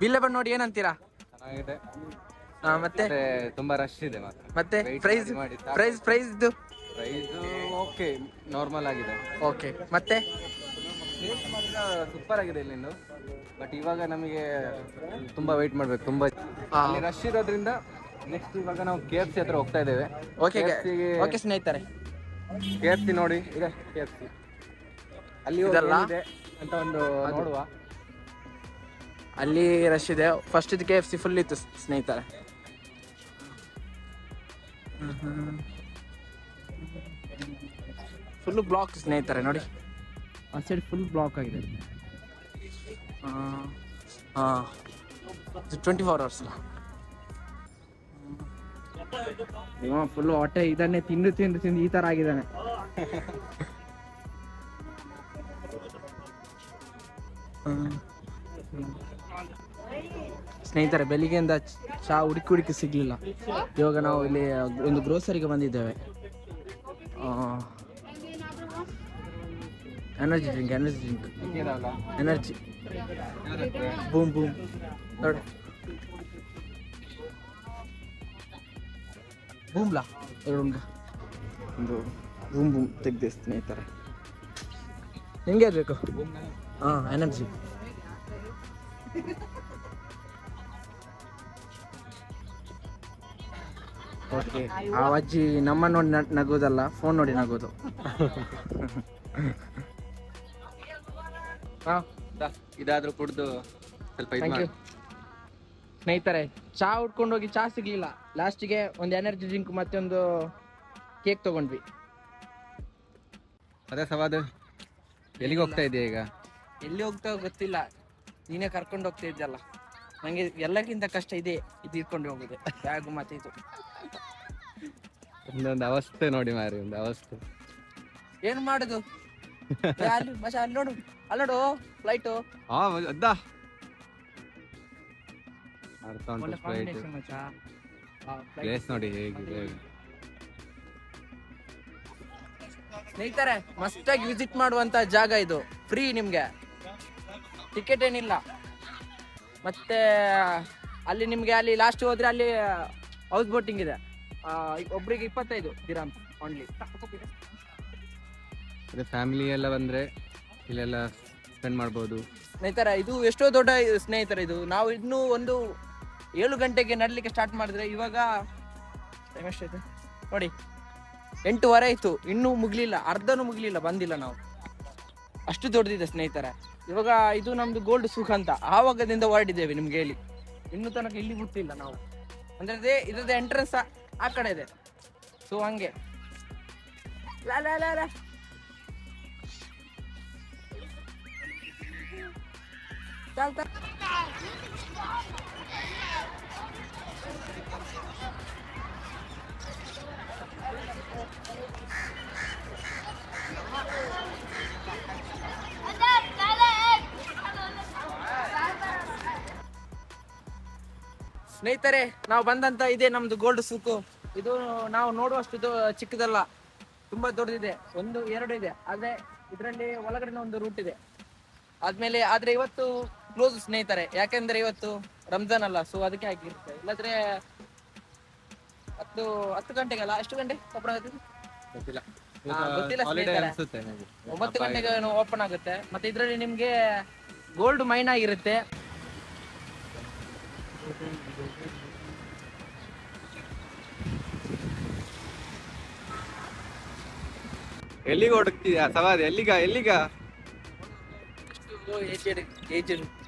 B eleven ನೋಡಿ ಏನಂತೀರಾ? ಚೆನ್ನಾಗಿದೆ. ಮತ್ತೆ? ಮತ್ತೆ ತುಂಬಾ ರಶ್ ಇದೆ ಮಾತ್ರ. ಮತ್ತೆ Wait ಪ್ರೈಸ್ ಮಾಡಿ ಮಾಡಿ. Price price price okay normal ಆಗಿದೆ. ಓಕೆ ಮತ್ತೆ? ಟೇಸ್ಟ್ ಮಾತ್ರ ಸೂಪರ್ ಆಗಿದೆ ಇಲ್ಲಿಂದು ಬಟ್ ಇವಾಗ ನಮಗೆ ತುಂಬಾ ವೆಯ್ಟ್ ಮಾಡ್ಬೇಕು ತುಂಬಾ. ಹಾ. ರಶ್ ಇರೋದ್ರಿಂದ ನೆಕ್ಸ್ಟ್ ಇವಾಗ ನಾವು ಕೆ ಎಫ್ ಸಿ ಹತ್ರ ಹೋಗ್ತಾ ಇದ್ದೇವೆ. ಓಕೆ ಓಕೆ ಸ್ನೇಹಿತರೆ. ಕೆ ಎಫ್ ಸಿ ನೋಡಿ ಇದೆ ಕೆ ಎಫ್ ಸಿ ಅಲ್ಲಿ? ಅಂತ ಒಂದು ನೋಡುವ. ಅಲ್ಲಿ ರಶ್ ಇದೆ. First K F C full ಇತ್ತು ಸ್ನೇಹಿತರೆ. ಫುಲ್ ಬ್ಲಾಕ್ ಸ್ನೇಹಿತರೆ ನೋಡಿ. ಆ ಸೈಡ್ ಫುಲ್ ಬ್ಲಾಕ್ ಆಗಿದೆ. ಹಾಂ. ಟ್ವೆಂಟಿ ಫೋರ್ ಅವರ್ಸ್ ಇವ ಫುಲ್ ಹೊಟ್ಟೆ ಇದನ್ನೇ ತಿಂದು ತಿಂದು ತಿಂದು ಈ ತರ ಆಗಿದ್ದಾನೆ. ಸ್ನೇಹಿತರೆ ಬೆಳಿಗ್ಗೆಯಿಂದ ಚಾ ಚಹಾ ಹುಡುಕಿ ಹುಡುಕಿ ಸಿಗ್ಲಿಲ್ಲ. ಇವಾಗ ನಾವು ಇಲ್ಲಿ ಒಂದು ಗ್ರೋಸರಿಗೆ ಬಂದಿದ್ದೇವೆ. Energy drink energy drink energy boom boom ನೋಡಿ. ಬೂಮ್ಲಾ ಎರಡು ಒಂದು ಬೂಮ್ ಬೂಮ್ ತೆಗ್ದೆ ಸ್ನೇಹಿತರೆ ನಿಮ್ಗೆ ಬೇಕು? ಹಾಂ ಎನರ್ಜಿ ಓಕೆ ಆ ಅಜ್ಜಿ ನಮ್ಮ ನೋಡಿ ನಗೋದಲ್ಲ ಫೋನ್ ನೋಡಿ ನಗೋದು. ಹಾಂ ಇದಾದ್ರೂ ಕುಡ್ದು ಸ್ವಲ್ಪ ಸ್ನೇಹಿತರೆ ಚಹಾ ಉಟ್ಕೊಂಡು ಹೋಗಿ ಚಾ ಸಿಗ್ಲಿಲ್ಲ. ಲಾಸ್ಟಿಗೆ ಒಂದು ಎನರ್ಜಿ ಡ್ರಿಂಕ್ ಮತ್ತೆ ಒಂದು ಕೇಕ್ ತಗೊಂಡ್ವಿ. ಅದೇ ಸವಾದ ಎಲ್ಲಿಗೆ ಹೋಗ್ತಾ ಇದೆಯಾ ಈಗ? ಎಲ್ಲಿ ಹೋಗ್ತಾ ಗೊತ್ತಿಲ್ಲ. ನೀನೇ ಕರ್ಕೊಂಡು ಹೋಗ್ತಾ ಇದ್ದಲ್ಲ ನಂಗೆ ಎಲ್ಲಕ್ಕಿಂತ ಕಷ್ಟ ಇದೆ ಇದು ಇಟ್ಕೊಂಡು ಹೋಗುದು. ಬ್ಯಾಗು ಮತ್ತೆ ಇದು. ಒಂದೊಂದು ಅವಸ್ಥೆ ನೋಡಿ ಮಾರಿ ಒಂದು ಅವಸ್ಥೆ. ಏನ್ ಮಾಡುದು? ಅಲ್ಲಿ ನೋಡು ಅಲ್ಲಿ ನೋಡು ಫ್ಲೈಟು ಹಾ ಅದ್ದ ಅರ್ಥ ಉಂಟು. ಪ್ಲೇಸ್ ನೋಡಿ ಹೇಗಿದೆ. ಸ್ನೇಹಿತರೆ ವಿಸಿಟ್ ಮಾಡುವಂತ ಜಾಗ ಇದು. ಫ್ರೀ ನಿಮ್ಗೆ. ಟಿಕೆಟ್ ಏನಿಲ್ಲ. ಮತ್ತೆ ಅಲ್ಲಿ ನಿಮ್ಗೆ ಅಲ್ಲಿ ಲಾಸ್ಟ್ ಹೋದ್ರೆ ಅಲ್ಲಿ ಹೌಸ್ ಬೋಟಿಂಗ್ ಇದೆ. ಒಬ್ರಿಗೆ ಇಪ್ಪತ್ತೈದು ದಿರಾಮ್ ಓನ್ಲಿ ಅದೇ ಫ್ಯಾಮಿಲಿ ಎಲ್ಲ ಬಂದ್ರೆ ಇಲ್ಲೆಲ್ಲ ಸ್ಪೆಂಡ್ ಮಾಡ್ಬೋದು. ಸ್ನೇಹಿತರ ಇದು ಎಷ್ಟೋ ದೊಡ್ಡ ಸ್ನೇಹಿತರ ಇದು. ನಾವು ಇನ್ನೂ ಒಂದು ಏಳು ಗಂಟೆಗೆ ನಡಲಿಕ್ಕೆ ಸ್ಟಾರ್ಟ್ ಮಾಡಿದ್ರೆ ಇವಾಗ ಟೈಮ್ ಎಷ್ಟಾಯ್ತು? ನೋಡಿ, ಎಂಟೂವರೆ ಆಯ್ತು. ಇನ್ನೂ ಮುಗಲಿಲ್ಲ, ಅರ್ಧನೂ ಮುಗ್ಲಿಲ್ಲ, ಬಂದಿಲ್ಲ ನಾವು. ಅಷ್ಟು ದೊಡ್ಡದಿದೆ ಸ್ನೇಹಿತರೆ. ಇವಾಗ ಇದು ನಮ್ದು ಗೋಲ್ಡ್ ಸುಖ ಅಂತ. ಆವಾಗದಿಂದ ಹೊರಟಿದ್ದೇವೆ ನಿಮ್ಗೆ ಹೇಳಿ. ಇನ್ನೂ ತನಕ ಇಲ್ಲಿ ಮುಟ್ಟಿಲ್ಲ ನಾವು. ಅಂದ್ರೆ ಅದೇ ಇದ್ರದ್ದು ಎಂಟ್ರೆನ್ಸ್ ಆ ಕಡೆ ಇದೆ. ಸೊ ಹಂಗೆ. ಲಾ ಸ್ನೇಹಿತರೆ, ನಾವು ಬಂದಂತ ಇದೆ ನಮ್ದು ಗೋಲ್ಡ್ ಸೂಕು ಇದು ನಾವು ನೋಡುವಷ್ಟು ಚಿಕ್ಕದಲ್ಲ. ತುಂಬಾ ದೊಡ್ಡದಿದೆ. ಒಂದು, ಎರಡು ಇದೆ. ಆದ್ರೆ ಇದರಲ್ಲಿ ಒಳಗಡೆ ಒಂದು ರೂಟ್ ಇದೆ. ಆದ್ಮೇಲೆ, ಆದ್ರೆ ಇವತ್ತು ಕ್ಲೋಸ್ ಸ್ನೇಹಿತರೆ. ಯಾಕೆಂದ್ರೆ ಇವತ್ತು ರಂಜಾನ್ ಅಲ್ಲ ಸೊ ಅದಕ್ಕೆ ಆಗಿರ್ತದೆ ಇಲ್ಲಾಂದ್ರೆ ಹತ್ತು ಹತ್ತು ಗಂಟೆಗಲ್ಲ? ಎಷ್ಟು ಗಂಟೆ ಓಪನ್ ಆಗುತ್ತೆ? ಗೊತ್ತಿಲ್ಲ. ಗೊತ್ತಿಲ್ಲ ಸ್ನೇಹಿತರೆ. ಅನ್ಸುತ್ತೆ. ಒಂಬತ್ತು ಗಂಟೆಗೆ ಓಪನ್ ಆಗುತ್ತೆ. ಮತ್ತೆ ಇದರಲ್ಲಿ ನಿಮ್ಗೆ ಗೋಲ್ಡ್ ಮೈನ್ ಆಗಿರುತ್ತೆ. ಎಲ್ಲಿಗೆ ಹುಡುಕ್ತಿದ್ಯಾ? ಸವಾದ ಎಲ್ಲಿಗ ಎಲ್ಲಿಗ?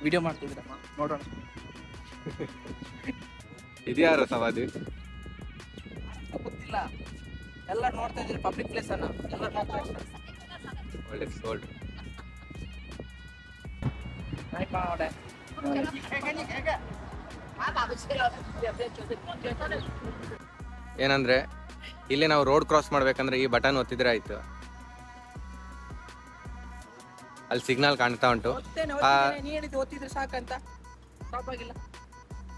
ವಿಡಿಯೋ ಮಾಡ್ತಿದ್ರಮ್ಮ ನೋಡೋಣ. ಇದ್ಯಾರು ಸವಾದಿ ಗೊತ್ತಿಲ್ಲ ಎಲ್ಲ ನೋಡ್ತಾ ಇದ್ದೀರಿ ಪಬ್ಲಿಕ್ ಪ್ಲೇಸ್ ಅನ್ನ. ಎಲ್ಲ ನೋಡ್ತಾ ಒಳ್ಳೆ ಸೋಲ್ಡ್ ಆಯ್ತ್ ಬಾ ಏನಂದ್ರೆ ಇಲ್ಲಿ ನಾವು ರೋಡ್ ಕ್ರಾಸ್ ಮಾಡ್ಬೇಕಂದ್ರೆ ಈ ಬಟನ್ ಒತ್ತಿದ್ರೆ ಆಯ್ತು. ಅಲ್ಲಿ ಸಿಗ್ನಲ್ ಕಾಣ್ತಾ ಉಂಟು. ನೀ ಒತ್ತಿದ್ರೆ ಸಾಕಂತ.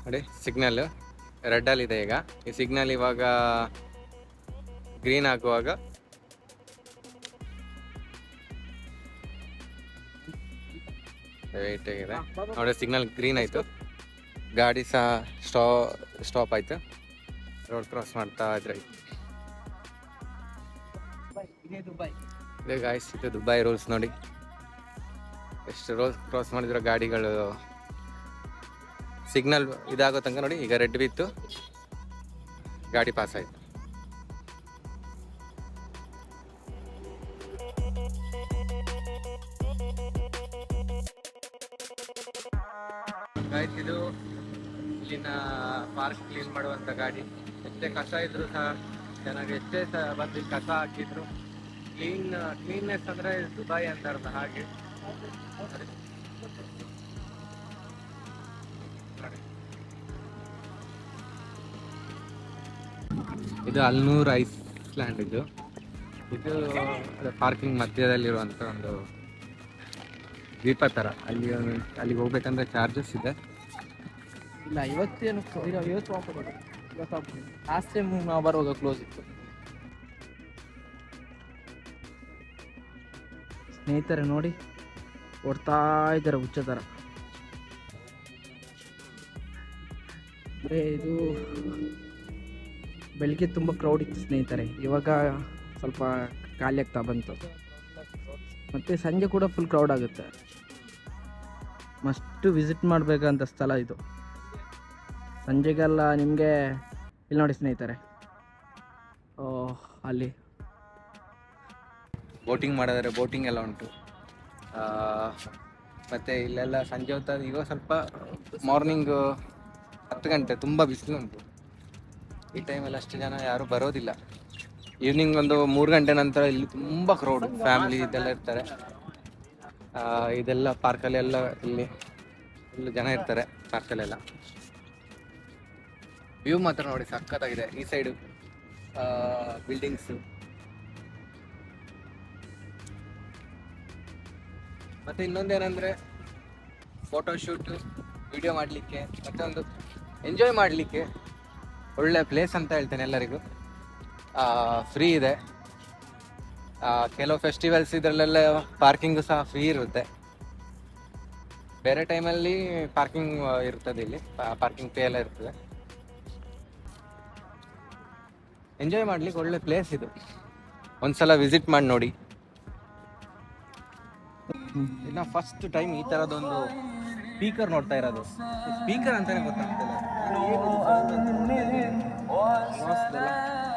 ನೋಡಿ ಸಿಗ್ನಲ್ ರೆಡ್ಡಲ್ಲಿ ಇದೆ ಈಗ. ಈ ಸಿಗ್ನಲ್ ಇವಾಗ ಗ್ರೀನ್ ಆಗುವಾಗ? ವೆಯ್ಟ್ ಆಗಿದೆ. ನೋಡಿ ಸಿಗ್ನಲ್ ಗ್ರೀನ್ ಆಯಿತು. ಗಾಡಿ ಸಹ ಸ್ಟಾ ಸ್ಟಾಪ್ ಆಯಿತು. ರೋಡ್ ಕ್ರಾಸ್ ಮಾಡ್ತಾ ಇದ್ರೆ. ಇದೇ ಗಾಯ್ಸ್ ಇದು ದುಬೈ ರೂಲ್ಸ್ ನೋಡಿ. ಎಷ್ಟು ರೋಡ್ ಕ್ರಾಸ್ ಮಾಡಿದ್ರೆ ಗಾಡಿಗಳು. ಸಿಗ್ನಲ್ ಇದಾಗೋ ತನಕ ನೋಡಿ, ಈಗ ರೆಡ್ ಬಿತ್ತು. ಗಾಡಿ ಪಾಸ್ ಆಯ್ತು. ಗಾಯ್ಸ್ ಇದು ಇಲ್ಲಿನ ಪಾರ್ಕ್ ಕ್ಲೀನ್ ಮಾಡುವಂತ ಗಾಡಿ. ಎಷ್ಟೇ ಕಸ ಇದ್ರು ಸಹ ಚೆನ್ನಾಗಿ ಎಷ್ಟೇ ಸಹ ಬಂದು ಕಸ ಹಾಕಿದ್ರು ಕ್ಲೀನ್ ಕ್ಲೀನ್ನೆಸ್ ಅಂದ್ರೆ ಅಂತ ಅರ್ಥ ಹಾಗೆ. ಇದು ಅಲ್ನೂರ್ ಐಸ್ಲ್ಯಾಂಡ್ ಇದು. ಇದು ಪಾರ್ಕಿಂಗ್ ಮಧ್ಯದಲ್ಲಿರುವಂತ ಒಂದು ದ್ವೀಪ ತರ. ಅಲ್ಲಿ, ಅಲ್ಲಿಗೆ ಹೋಗ್ಬೇಕಂದ್ರೆ ಚಾರ್ಜಸ್ ಇದೆ. ಇಲ್ಲ, ಇವತ್ತೇನು ಇವತ್ತು ಇದೆ ಇವತ್ತು ನಾವು ಬರುವಾಗ ಕ್ಲೋಸ್ ಇತ್ತು. ಸ್ನೇಹಿತರೆ ನೋಡಿ, ಓಡ್ತಾ ಇದ್ದಾರೆ ಹುಚ್ಚ ಥರ ಇದು ಬೆಳಿಗ್ಗೆ ತುಂಬ ಕ್ರೌಡ್ ಇತ್ತು ಸ್ನೇಹಿತರೆ. ಇವಾಗ ಸ್ವಲ್ಪ ಖಾಲಿ ಆಗ್ತಾ ಬಂತು. ಮತ್ತು ಸಂಜೆ ಕೂಡ ಫುಲ್ ಕ್ರೌಡ್ ಆಗುತ್ತೆ. ಮಸ್ಟು ವಿಸಿಟ್ ಮಾಡಬೇಕಂತ ಸ್ಥಳ ಇದು. ಸಂಜೆಗೆಲ್ಲ ನಿಮಗೆ, ಇಲ್ಲಿ ನೋಡಿ ಸ್ನೇಹಿತರೆ. ಓ, ಅಲ್ಲಿ. ಬೋಟಿಂಗ್ ಮಾಡಿದರೆ ಬೋಟಿಂಗ್ ಎಲ್ಲ ಉಂಟು. ಮತ್ತು ಇಲ್ಲೆಲ್ಲ ಸಂಜೆ ಹೊತ್ತ ಈಗ ಸ್ವಲ್ಪ ಮಾರ್ನಿಂಗ್ ಹತ್ತು ಗಂಟೆ, ತುಂಬ ಬಿಸಿಲು ಉಂಟು. ಈ ಟೈಮಲ್ಲಿ ಅಷ್ಟು ಜನ ಯಾರೂ ಬರೋದಿಲ್ಲ. ಈವ್ನಿಂಗ್ ಒಂದು ಮೂರು ಗಂಟೆ ನಂತರ ಇಲ್ಲಿ ತುಂಬ ಕ್ರೌಡ್ ಫ್ಯಾಮಿಲಿ ಇದೆಲ್ಲ ಇರ್ತಾರೆ. ಇದೆಲ್ಲ ಪಾರ್ಕಲ್ಲಿ ಎಲ್ಲ ಇಲ್ಲಿ ಫುಲ್ ಜನ ಇರ್ತಾರೆ ಪಾರ್ಕಲ್ಲೆಲ್ಲ ವ್ಯೂ ಮಾತ್ರ ನೋಡಿ, ಸಖತ್ತಾಗಿದೆ. ಈ ಸೈಡು ಬಿಲ್ಡಿಂಗ್ಸು ಮತ್ತೆ ಇನ್ನೊಂದೇನಂದ್ರೆ ಫೋಟೋ ಶೂಟ್ ವಿಡಿಯೋ ಮಾಡಲಿಕ್ಕೆ ಮತ್ತೊಂದು ಎಂಜಾಯ್ ಮಾಡಲಿಕ್ಕೆ ಒಳ್ಳೆ ಪ್ಲೇಸ್ ಅಂತ ಹೇಳ್ತೇನೆ ಎಲ್ಲರಿಗೂ. ಫ್ರೀ ಇದೆ. ಕೆಲವು ಫೆಸ್ಟಿವಲ್ಸ್ ಇದರಲ್ಲೆಲ್ಲ ಪಾರ್ಕಿಂಗ್ ಸಹ ಫ್ರೀ ಇರುತ್ತೆ. ಬೇರೆ ಟೈಮಲ್ಲಿ ಪಾರ್ಕಿಂಗ್ ಇರ್ತದೆ ಇಲ್ಲಿ. ಪಾರ್ಕಿಂಗ್ ಪೇ ಎಲ್ಲ ಇರ್ತದೆ. ಎಂಜಾಯ್ ಮಾಡ್ಲಿಕ್ಕೆ ಒಳ್ಳೆ ಪ್ಲೇಸ್ ಇದು. ಒಂದ್ಸಲ ವಿಸಿಟ್ ಮಾಡಿ ನೋಡಿ. ಇನ್ನ ಫಸ್ಟ್ ಟೈಮ್ ಈ ತರದೊಂದು ಸ್ಪೀಕರ್ ನೋಡ್ತಾ ಇರೋದು. ಸ್ಪೀಕರ್ ಅಂತಾನೆ ಗೊತ್ತಾಗ್ತಿಲ್ಲ.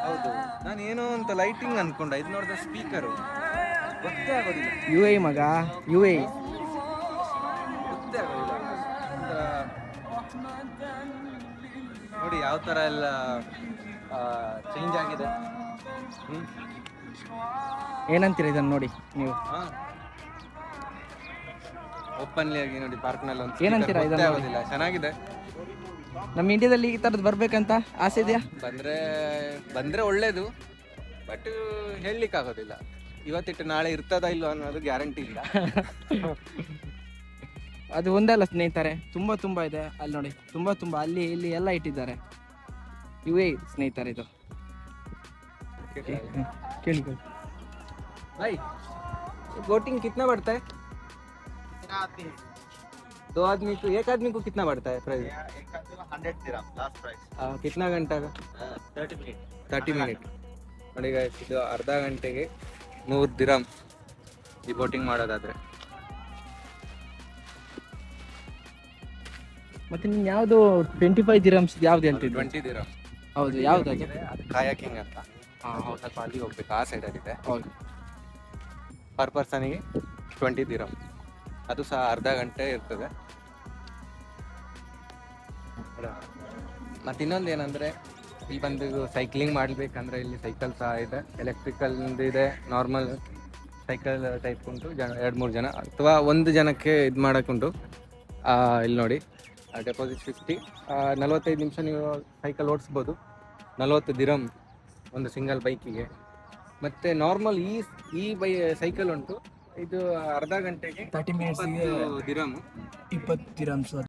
ಹೌದು. ನಾನು ಏನೋ ಅಂತ ಲೈಟಿಂಗ್ ಅನ್ಕೊಂಡ. ಇದು ನೋಡಿದ ಸ್ಪೀಕರ್ ಗೊತ್ತೇ ಆಗೋದಿಲ್ಲ. ಯು ಐ ಮಗ ಯು ಎ ಗೊತ್ತೇ ಆಗೋದಿಲ್ಲ. ಒಂಥರ ನೋಡಿ ಯಾವ ತರ ಎಲ್ಲ ಚೇಂಜ್ ಆಗಿದೆ. ಹ್ಞೂ ಏನಂತೀರ ಇದನ್ನು ನೋಡಿ ನೀವು? ಓಪನ್ಲಿ ಆಗಿ ನೋಡಿ ಪಾರ್ಕ್ನಲ್ಲಿ ಒಂದು ಏನಂತೀರಾ ಇದನ್ನ ಆಗೋದಿಲ್ಲ. ಚೆನ್ನಾಗಿದೆ. ನಮ್ಮ ಇಂಡಿಯಾದಲ್ಲಿ ಈ ಥರದ್ದು ಬರ್ಬೇಕಂತ ಆಸೆ ಇದೆಯಾ ಬಂದ್ರೆ ಬಂದ್ರೆ ಒಳ್ಳೇದು ಬಟ್ ಹೇಳಲಿಕ್ಕೆ ಆಗೋದಿಲ್ಲ ಇವತ್ತಿಟ್ಟು ನಾಳೆ ಇರ್ತದ ಇಲ್ವ ಅನ್ನೋದು ಗ್ಯಾರಂಟಿ ಇಲ್ಲ ಅದು ಒಂದೇ ಅಲ್ಲ ಸ್ನೇಹಿತರೆ ತುಂಬ ತುಂಬ ಇದೆ ಅಲ್ಲಿ ನೋಡಿ ತುಂಬ ತುಂಬ ಅಲ್ಲಿ ಇಲ್ಲಿ ಎಲ್ಲ ಇಟ್ಟಿದ್ದಾರೆ ಯು ಎ ಸ್ನೇಹಿತರೆ ಇದು ಕೇಳಿ ಕೇಳಿ भाई बोटिंग कितना बढ़ता है दो आदमी को एक आदमी को कितना बढ़ता है प्राइस 100 dirham last ಗಂಟೆ ತರ್ಟಿ ಮಿನಿಟ್ ನೋಡಿ guys, ಇದು ಅರ್ಧ ಗಂಟೆಗೆ ನೂರು ದಿರಂ ಈ ಬೋಟಿಂಗ್ ಮಾಡೋದಾದ್ರೆ. ಮತ್ತೆ ನಿಮ್ಗೆ ಯಾವುದು ಟ್ವೆಂಟಿ ಫೈವ್ ದಿರಮ್ಸ್ ಯಾವ್ದು ಹೇಳ್ತಿದ್ವಿ ಟ್ವೆಂಟಿ ದಿರಂ ಹೌದು ಯಾವ್ದು ಅದು? ಅದು ಕಾಯಾಕಿಂಗ್ ಅಂತ. ಹಾ, ಹೌದು. ಸ್ವಲ್ಪ ಅಲ್ಲಿಗೆ ಹೋಗ್ಬೇಕು ಆ ಸೈಡಲ್ಲಿದೆ ಹೌದು. ಪರ್ ಪರ್ಸನಿಗೆ ಟ್ವೆಂಟಿ ದಿರಂ ಅದು ಸಹ ಅರ್ಧ ಗಂಟೆ ಇರ್ತದೆ. ಮತ್ತೆ ಇನ್ನೊಂದು ಏನಂದ್ರೆ ಇಲ್ಲಿ ಬಂದು ಸೈಕ್ಲಿಂಗ್ ಮಾಡ್ಬೇಕಂದ್ರೆ ಇಲ್ಲಿ ಸೈಕಲ್ ಸಹ ಇದೆ. ಎಲೆಕ್ಟ್ರಿಕಲ್ ಇದೆ ನಾರ್ಮಲ್ ಸೈಕಲ್ ಟೈಪ್ ಉಂಟು. ಜನ ಎರಡು ಮೂರು ಜನ ಅಥವಾ ಒಂದು ಜನಕ್ಕೆ ಇದು ಮಾಡೋಕ್ಕುಂಟು ಇಲ್ಲಿ ನೋಡಿ. ಡೆಪಾಸಿಟ್ ಫಿಫ್ಟಿ ನಲವತ್ತೈದು ನಿಮಿಷ ನೀವು ಸೈಕಲ್ ಓಡಿಸ್ಬೋದು. ನಲವತ್ತು ದಿರಂ ಒಂದು ಸಿಂಗಲ್ ಬೈಕಿಗೆ ಮತ್ತೆ ನಾರ್ಮಲ್ ಈ ಈ ಬೈ ಸೈಕಲ್ ಉಂಟು. ಇದು ಅರ್ಧ ಗಂಟೆಗೆ ತರ್ಟಿ ಇಪ್ಪತ್ತು ದಿರಮ್ ಇಪ್ಪತ್ತು ದಿರಮ್ಸ್